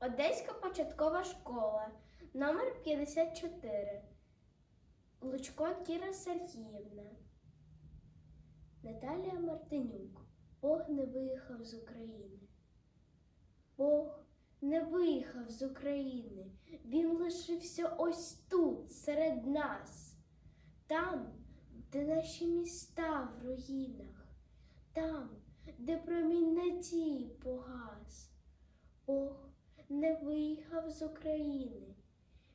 Одеська початкова школа, номер 54. Лучко Кіра Сергіївна. Наталія Мартинюк. Бог не виїхав з України. Бог не виїхав з України. Він лишився ось тут, серед нас, там, де наші міста в руїнах, там, де промінь надії погас. Бог не виїхав з України.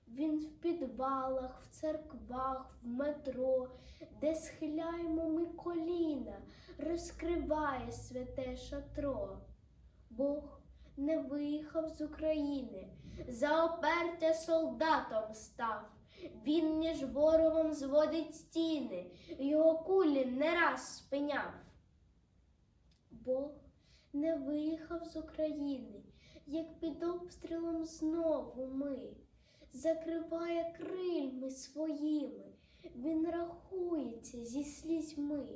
Він в підвалах, в церквах, в метро, де схиляємо ми коліна, розкриває святе шатро. Бог не виїхав з України, за опертя солдатом став. Він між ворогом зводить стіни, його кулі не раз спиняв. Бог не виїхав з України, як під обстрілом знову ми, закриває крильми своїми, він рахується зі слізьми.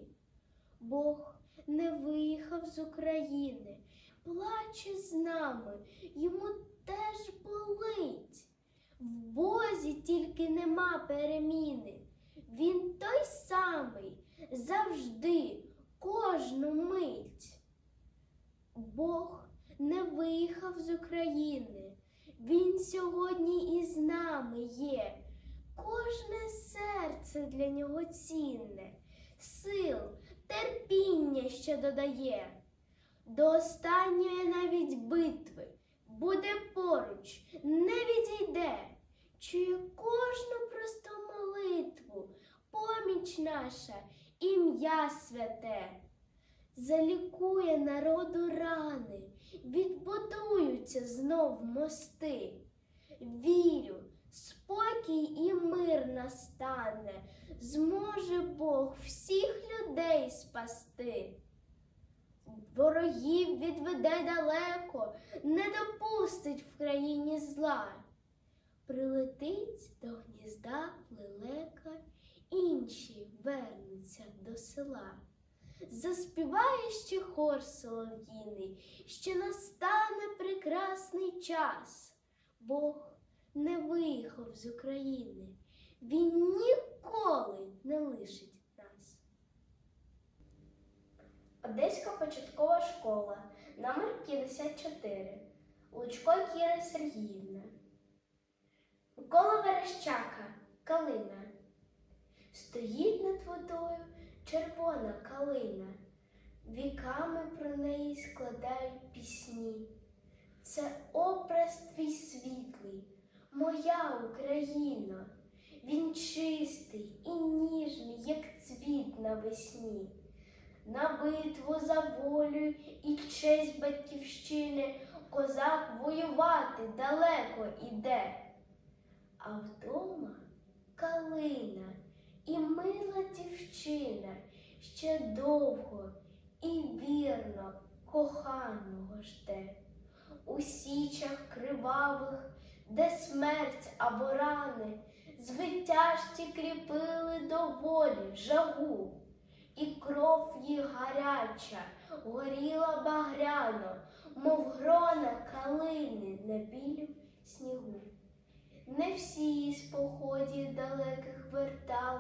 Бог не виїхав з України, плаче з нами, йому теж болить. В Бозі тільки нема переміни. Він той самий завжди, кожну мить. Бог не виїхав з України. Він сьогодні із нами є. Кожне серце для нього цінне, сил, терпіння ще додає. До останньої навіть битви буде поруч, не відійде, чує кожну просту молитву, поміч наша, ім'я святе залікує народу рани, відбудуються знов мости. Вірю, спокій і мир настане, зможе Бог всіх людей спасти. Ворогів відведе далеко, не допустить в країні зла. Прилетить до гнізда лелека, інші вернуться до села. Заспіває ще хор солов'їний, ще настане прекрасний час. Бог не виїхав з України, Він ніколи не лишить нас. Одеська початкова школа, номер 54. Лучко Кіра Сергіївна. Микола Верещака, Калина. Стоїть над водою червона калина, віками про неї складають пісні. Це образ твій світлий, моя Україна, він чистий і ніжний, як цвіт навесні. На битву за волю і честь батьківщини козак воювати далеко іде. А вдома калина і мила дівчина ще довго і вірно коханого жде. У січах кривавих, де смерть або рани, звитяжці кріпили до волі жагу, і кров їх гаряча горіла багряно, мов грона калини на білім снігу. Не всі з походів далеких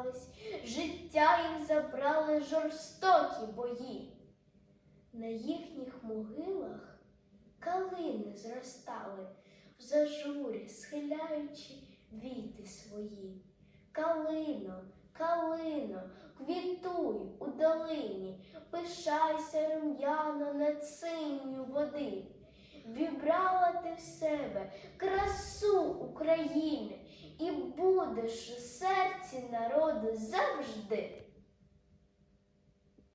вертались, життя їх забрали жорстокі бої. На їхніх могилах калини зростали, в зажурі схиляючи віти свої. Калино, калино, квітуй у долині, пишайся рум'яно над синю води. Вібрала ти в себе красу України будеш у серці народу завжди.